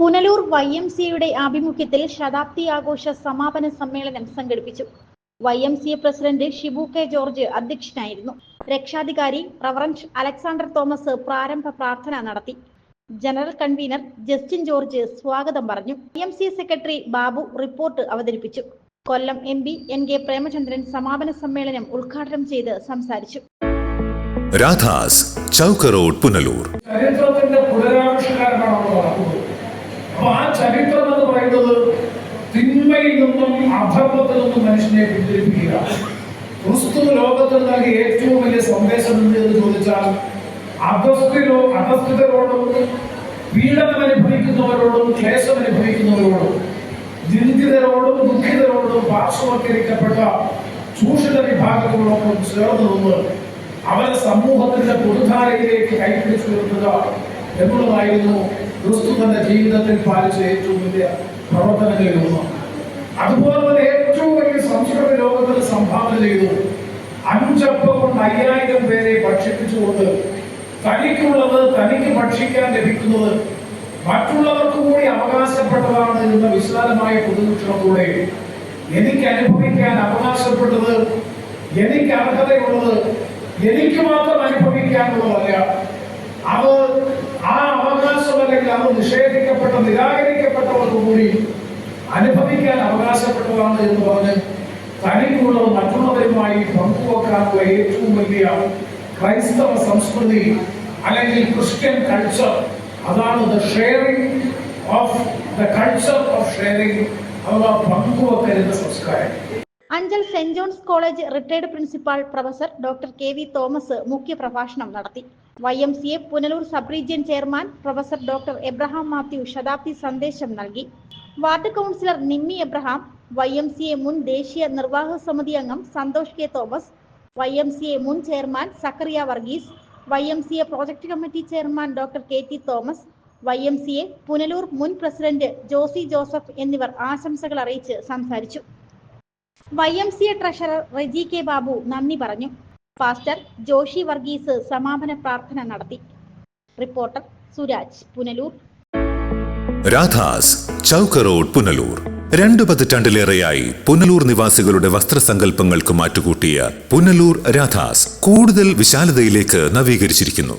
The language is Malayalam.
പുനലൂർ വൈ എം സിയുടെ ആഭിമുഖ്യത്തിൽ ശതാബ്ദി ആഘോഷ സമാപന സമ്മേളനം സംഘടിപ്പിച്ചു. Y M C A president Shibu K George അധ്യക്ഷനായിരുന്നു. രക്ഷാധികാരി റവറൻഡ് അലക്സാണ്ടർ തോമസ് പ്രാരംഭ പ്രാർത്ഥന നടത്തി. ജനറൽ കൺവീനർ ജസ്റ്റിൻ ജോർജ് സ്വാഗതം പറഞ്ഞു. Y M C secretary Babu report അവതരിപ്പിച്ചു. Kollam M P N K Premachandran സമാപന സമ്മേളനം ഉദ്ഘാടനം ചെയ്ത് സംസാരിച്ചു. രാധാസ് ചൗക്ക് റോഡ് പുനലൂർ ചരിത്രം എന്ന് പറയുന്നത് തിന്മയിൽ നിന്നും അധർമ്മത്തിൽ നിന്നും മനുഷ്യനെ പിന്തിരിപ്പിക്കുക. ക്രിസ്തു ലോകത്തിൽ നൽകിയ ഏറ്റവും വലിയ സന്ദേശം എന്ത് എന്ന് ചോദിച്ചാൽ അധസ്ഥിരോ അധസ്ഥിതരോടും പീഡനം അനുഭവിക്കുന്നവരോടും ക്ലേശം അനുഭവിക്കുന്നവരോടും ചിന്തിതരോടും ദുഃഖിതരോടും പാർശ്വവൽക്കരിക്കപ്പെട്ട ചൂഷിത വിഭാഗത്തോടൊപ്പം ചേർന്ന് നിന്ന് അവരെ സമൂഹത്തിന്റെ പൊതുധാരയിലേക്ക് കൈപിടിച്ചു നിർത്തുക എന്നുള്ളതായിരുന്നു ക്രിസ്തു തന്റെ ജീവിതത്തിൽ പാലിച്ച ഏറ്റവും വലിയ പ്രവർത്തനങ്ങളിൽ ഒന്ന്. അതുപോലെ തന്നെ ഏറ്റവും വലിയ സംസ്കൃത ലോകത്തിന് സംഭാവന ചെയ്തു. അഞ്ചപ്പം കൊണ്ട് അയ്യായിരം പേരെ ഭക്ഷിപ്പിച്ചുകൊണ്ട് തനിക്കുള്ളത് തനിക്ക് ഭക്ഷിക്കാൻ ലഭിക്കുന്നത് മറ്റുള്ളവർക്ക് കൂടി അവകാശപ്പെട്ടതാണ് എന്ന വിശാലമായ പൊതുവീക്ഷണത്തോടെ എനിക്ക് അനുഭവിക്കാൻ അവകാശപ്പെട്ടത് എനിക്ക് അർഹതയുള്ളത് എനിക്ക് മാത്രം അനുഭവിക്കാനുള്ളതല്ല അത് ആ അവകാശം അല്ലെങ്കിൽ അത് നിഷേധിക്കപ്പെട്ട നിരാകരിക്കപ്പെട്ടവർക്ക് കൂടി അനുഭവിക്കാൻ അവകാശപ്പെട്ടതാണ് എന്ന് പറഞ്ഞ് തനിക്കുള്ളത് മറ്റുള്ളവരുമായി പങ്കുവെക്കാനുള്ള ഏറ്റവും വലിയ ക്രൈസ്തവ സംസ്കൃതി അല്ലെങ്കിൽ ക്രിസ്ത്യൻ കൾച്ചർ. അതാണ് the sharing of the culture of sharing അഥവാ പങ്കുവെക്കലിന്റെ സംസ്കാരം. Anchal Saint John's college retired principal professor doctor K V Thomas മുഖ്യപ്രഭാഷണം നടത്തി. Y M C A Punalur sub region chairman professor doctor Abraham Mathew ശതാബ്ദി സന്ദേശം നൽകി. Ward councillor Nimmi Abraham Y M C A മുൻ ദേശീയ നിർവാഹക സമിതി അംഗം Santhosh K Thomas Y M C A മുൻ chairman Zacharia Varghese Y M C A project committee chairman doctor K T Thomas Y M C A Punalur മുൻ പ്രസിഡന്റ് ജോസി ജോസഫ് എന്നിവർ ആശംസകൾ അറിയിച്ച് സംസാരിച്ചു. Y M C A treasurer Reji K Babu നന്ദി പറഞ്ഞു. പാസ്റ്റർ ജോഷി വർഗീസ് സമാപന പ്രാർത്ഥന നടത്തി. റിപ്പോർട്ടർ സുരാജ് പുനലൂർ. രാധാസ് ചൗക്ക് റോഡ് പുനലൂർ. രണ്ടു പതിറ്റാണ്ടിലേറെയായി പുനലൂർ നിവാസികളുടെ വസ്ത്രസങ്കല്പങ്ങൾക്ക് മാറ്റുകൂട്ടിയ പുനലൂർ രാധാസ് കൂടുതൽ വിശാലതയിലേക്ക് നവീകരിച്ചിരിക്കുന്നു.